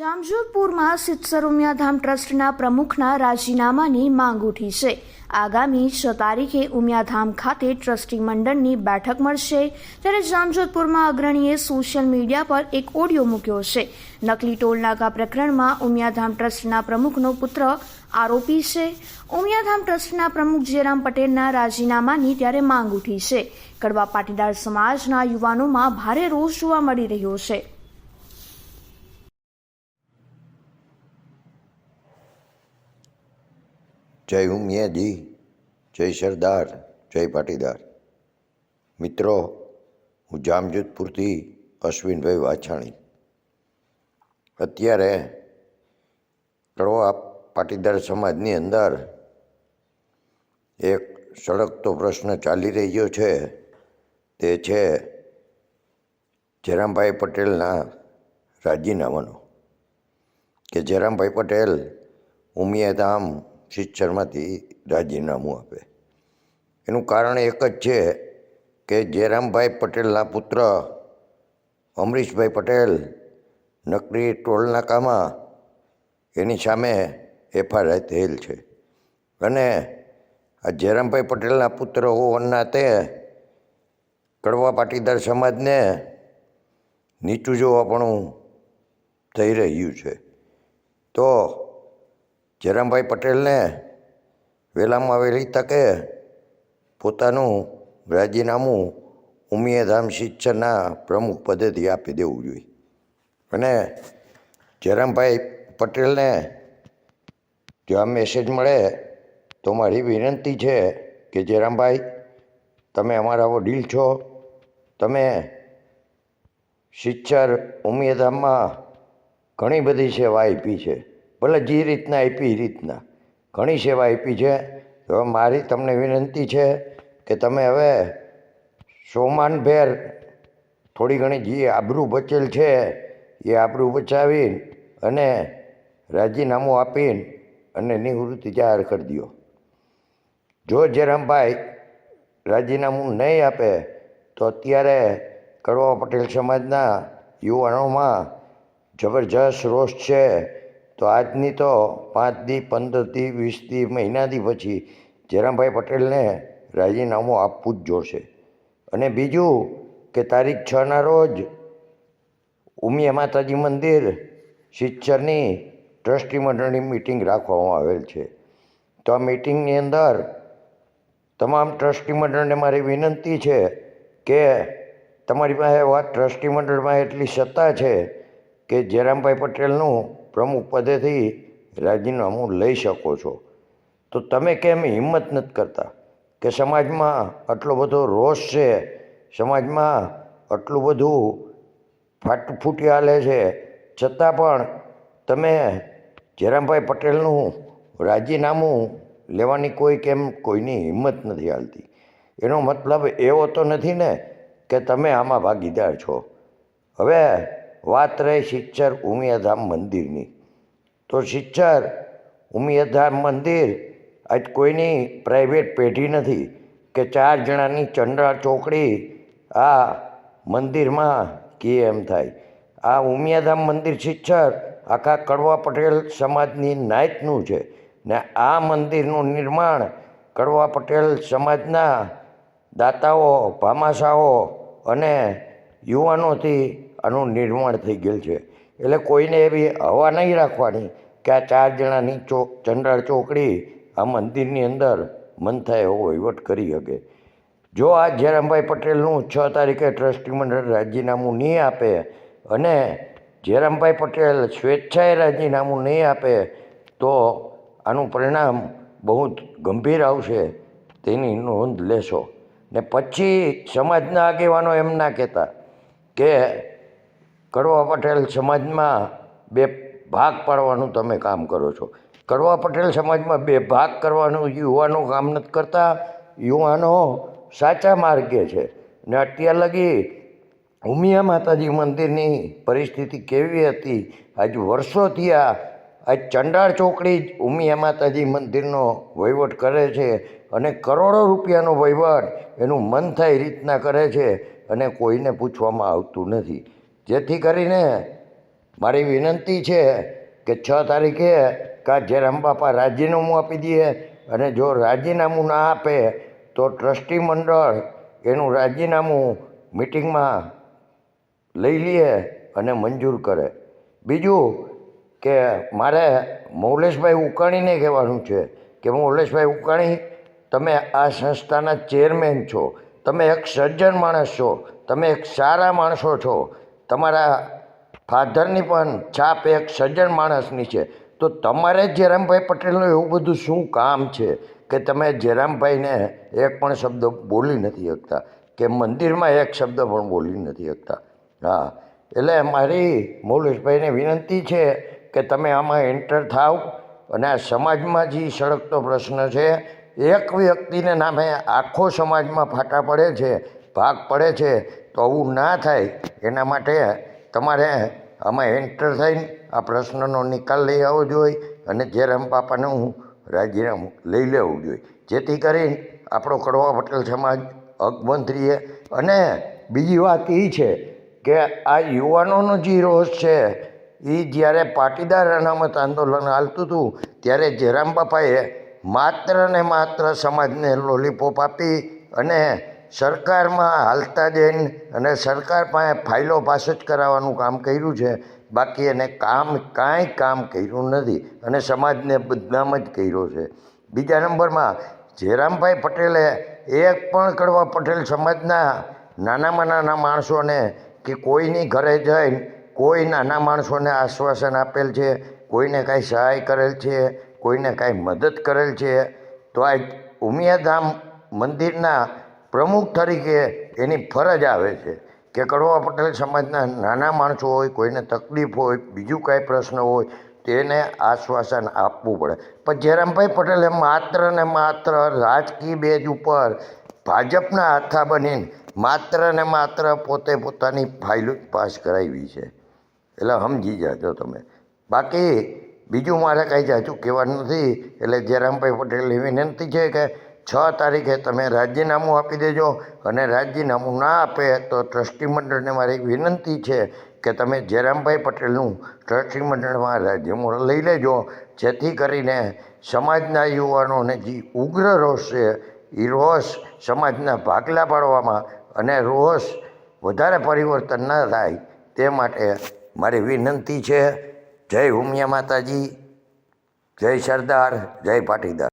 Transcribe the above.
જામજોધપુરમાં સિત્સર ઉમિયાધામ ટ્રસ્ટના પ્રમુખના રાજીનામાની માંગ ઉઠી છે. આગામી છ તારીખે ઉમિયાધામ ખાતે ટ્રસ્ટી મંડળની બેઠક મળશે ત્યારે જામજોધપુરમાં અગ્રણીએ સોશિયલ મીડિયા પર એક ઓડિયો મૂક્યો છે. નકલી ટોલનાકા પ્રકરણમાં ઉમિયાધામ ટ્રસ્ટના પ્રમુખનો પુત્ર આરોપી છે. ઉમિયાધામ ટ્રસ્ટના પ્રમુખ જયરામ પટેલના રાજીનામાની ત્યારે માંગ ઉઠી છે. કડવા પાટીદાર સમાજના યુવાનોમાં ભારે રોષ જોવા મળી રહ્યો છે. જય ઉમિયાજી જય સરદાર, જય પાટીદાર. મિત્રો, હું જામજોધપુરથી અશ્વિનભાઈ વાછાણી. અત્યારે કડવા પાટીદાર સમાજની અંદર એક સળગતો પ્રશ્ન ચાલી રહ્યો છે. તે છે જયરામભાઈ પટેલના રાજીનામાનો. કે જયરામભાઈ પટેલ ઉમિયાધામ શિક્ષણમાંથી રાજીનામું આપે. એનું કારણ એક જ છે કે જયરામભાઈ પટેલના પુત્ર, અમરીશભાઈ પટેલ, નકરી ટોલનાકામાં એની સામે એફઆઈઆર થયેલ છે. અને આ જયરામભાઈ પટેલના પુત્ર હોવાના તે કડવા પાટીદાર સમાજને નીચું જોવાપણું થઈ રહ્યું છે. તો જયરામભાઈ પટેલને વહેલામાં આવેલી તકે પોતાનું રાજીનામું ઉમિયાધામ શિક્ષણના પ્રમુખ પદેથી આપી દેવું જોઈએ. અને જયરામભાઈ પટેલને જો આ મેસેજ મળે તો મારી વિનંતી છે કે જયરામભાઈ, તમે અમારા વડીલ છો, તમે શિક્ષર ઉમિયાધામમાં ઘણી બધી સેવા આપી છે. ભલે જે રીતના આપી એ રીતના. ઘણી સેવા આપી છે. તો મારી તમને વિનંતી છે કે તમે હવે સોમાનભેર થોડી ઘણી જે આબરૂ બચેલ છે એ આબરૂ બચાવી અને રાજીનામું આપીને અને નિવૃત્તિ જાહેર કરી દો જો જયરામભાઈ રાજીનામું નહીં આપે, તો અત્યારે કડવા પટેલ સમાજના યુવાનોમાં જબરજસ્ત રોષ છે. તો આજની તો પાંચથી પંદરથી પંદર દી, વીસ દી મહિનાથી પછી જયરામભાઈ પટેલને રાજીનામું આપવું જ જોશે. અને બીજું કે તારીખ છના રોજ ઉમિયા માતાજી મંદિર શિક્ષણની ટ્રસ્ટી મંડળની મિટિંગ રાખવામાં આવેલ છે. તો આ મિટિંગની અંદર તમામ ટ્રસ્ટી મંડળને મારી વિનંતી છે કે તમારી પાસે વાત ટ્રસ્ટી મંડળમાં એટલી સત્તા છે કે જયરામભાઈ પટેલનું પ્રમુખ પદેથી રાજીનામું લઈ શકો છો. તો તમે કેમ હિંમત નથી કરતા કે સમાજમાં આટલો બધો રોષ છે? સમાજમાં આટલું બધું ફાટ ફૂટી હાલે છે? છતાં પણ તમે જયરામભાઈ પટેલનું રાજીનામું લેવાની કોઈ કેમ કોઈની હિંમત નથી હાલતી. એનો મતલબ એવો તો નથી ને કે તમે આમાં ભાગીદાર છો. હવે વાત રહી શિક્ષર ઉમિયાધામ મંદિરની. તો શિક્ષર ઉમિયાધામ મંદિર આજ કોઈની પ્રાઇવેટ પેઢી નથી કે ચાર જણાની ચંદ્રા ચોકડી આ મંદિરમાં કે એમ થાય. આ ઉમિયાધામ મંદિર શિક્ષર આખા કડવા પટેલ સમાજની નાયતનું છે ને આ મંદિરનું નિર્માણ કડવા પટેલ સમાજના દાતાઓ ભામાશાઓ અને યુવાનોથી આનું નિર્માણ થઈ ગયેલ છે. એટલે કોઈને એવી હવા નહીં રાખવાની કે આ ચાર જણાની ચોક ચંડાળ ચોકડી આ મંદિરની અંદર મન થાય એવો વહીવટ કરી શકે. જો આ જયરામભાઈ પટેલનું છ તારીખે ટ્રસ્ટી મંડળ રાજીનામું નહીં આપે અને જયરામભાઈ પટેલ સ્વેચ્છાએ રાજીનામું નહીં આપે, તો આનું પરિણામ બહુ જ ગંભીર આવશે. તેની નોંધ લેશો. ને પછી સમાજના આગેવાનો એમ ના કહેતા કે કડવા પટેલ સમાજમાં બે ભાગ પાડવાનું તમે કામ કરો છો. કડવા પટેલ સમાજમાં બે ભાગ કરવાનું યુવાનો કામ નથી કરતા. યુવાનો સાચા માર્ગે છે. ને અત્યાર લગી ઉમિયા માતાજી મંદિરની પરિસ્થિતિ કેવી હતી? આજ વર્ષોથી આ આ ચંડાળ ચોકડી જ ઉમિયા માતાજી મંદિરનો વહીવટ કરે છે અને કરોડો રૂપિયાનો વહીવટ એનું મન થાય રીતના કરે છે અને કોઈને પૂછવામાં આવતું નથી. જેથી કરીને મારી વિનંતી છે કે છ તારીખે કા જયરામ બાપા રાજીનામું આપી દઈએ અને જો રાજીનામું ના આપે તો ટ્રસ્ટી મંડળ એનું રાજીનામું મિટિંગમાં લઈ લઈએ અને મંજૂર કરે. બીજું કે મારે મૌલેશભાઈ ઉકાણીને કહેવાનું છે કે મૌલેશભાઈ ઉકાણી, તમે આ સંસ્થાના ચેરમેન છો, તમે એક સજ્જન માણસ છો, તમે એક સારા માણસો છો તમારા ફાધરની પણ છાપ એક સજ્જન માણસની છે. તો તમારે જયરામભાઈ પટેલનું એવું બધું શું કામ છે કે તમે જયરામભાઈને એક પણ શબ્દ બોલી નથી શકતા? કે મંદિરમાં એક શબ્દ પણ બોલી નથી શકતા? હા. એટલે મારી મૌલેશભાઈને વિનંતી છે કે તમે આમાં એન્ટર થાવ અને આ સમાજમાં જે સળગતો પ્રશ્ન છે, એક વ્યક્તિને નામે આખો સમાજમાં ફાટા પડે છે ભાગ પડે છે તો આવું ના થાય. એના માટે તમારે આમાં એન્ટર થઈને આ પ્રશ્નનો નિકાલ લઈ આવવો જોઈએ અને જયરામ હું રાજીનામું લઈ લેવું જોઈએ. જેથી કરીને આપણો કડવા પટેલ સમાજ અકબંધ રહીએ અને બીજી વાત એ છે કે આ યુવાનોનો જે રોષ છે, એ જ્યારે પાટીદાર અનામત આંદોલન હાલતું હતું, ત્યારે જયરામ બાપાએ માત્ર ને માત્ર સમાજને લોલીપોપ આપી અને સરકારમાં હાલતા જઈને અને સરકાર પાસે ફાઇલો પાસ જ કરાવવાનું કામ કર્યું છે. બાકી એને કામ કાંઈ કામ કર્યું નથી અને સમાજને બદનામ જ કર્યો છે. બીજા નંબરમાં જયરામભાઈ પટેલે એક પણ કડવા પટેલ સમાજના નાનામાં નાના માણસોને કે કોઈની ઘરે જઈને કોઈ નાના માણસોને આશ્વાસન આપેલ છે, કોઈને કાંઈ સહાય કરેલ છે, કોઈને કાંઈ મદદ કરેલ છે, તો આ ઉમિયાધામ મંદિરના પ્રમુખ તરીકે એની ફરજ આવે છે કે કડવા પટેલ સમાજના નાના માણસો હોય, કોઈને તકલીફ હોય, બીજું કાંઈ પ્રશ્ન હોય, તેને આશ્વાસન આપવું પડે. પણ જયરામભાઈ પટેલે માત્ર ને માત્ર રાજકીય બેજ ઉપર ભાજપના હાથા બનીને માત્ર ને માત્ર પોતે પોતાની ફાઇલો પાસ કરાવી છે. એટલે સમજી જાજો તમે. બાકી બીજું મારે કાંઈ જાજુ કહેવાનું નથી. એટલે જયરામભાઈ પટેલની વિનંતી છે કે છ તારીખે તમે રાજીનામું આપી દેજો અને રાજીનામું ના આપે તો ટ્રસ્ટી મંડળને મારી વિનંતી છે કે તમે જયરામભાઈ પટેલનું ટ્રસ્ટી મંડળમાં રાજીનામું લઈ લેજો. જેથી કરીને સમાજના યુવાનોને જે ઉગ્ર રોષ છે એ રોષ સમાજના ભાગલા પાડવામાં અને રોષ વધારે પરિવર્તન ન થાય તે માટે મારી વિનંતી છે. જય ઉમિયા માતાજી, જય સરદાર, જય પાટીદાર.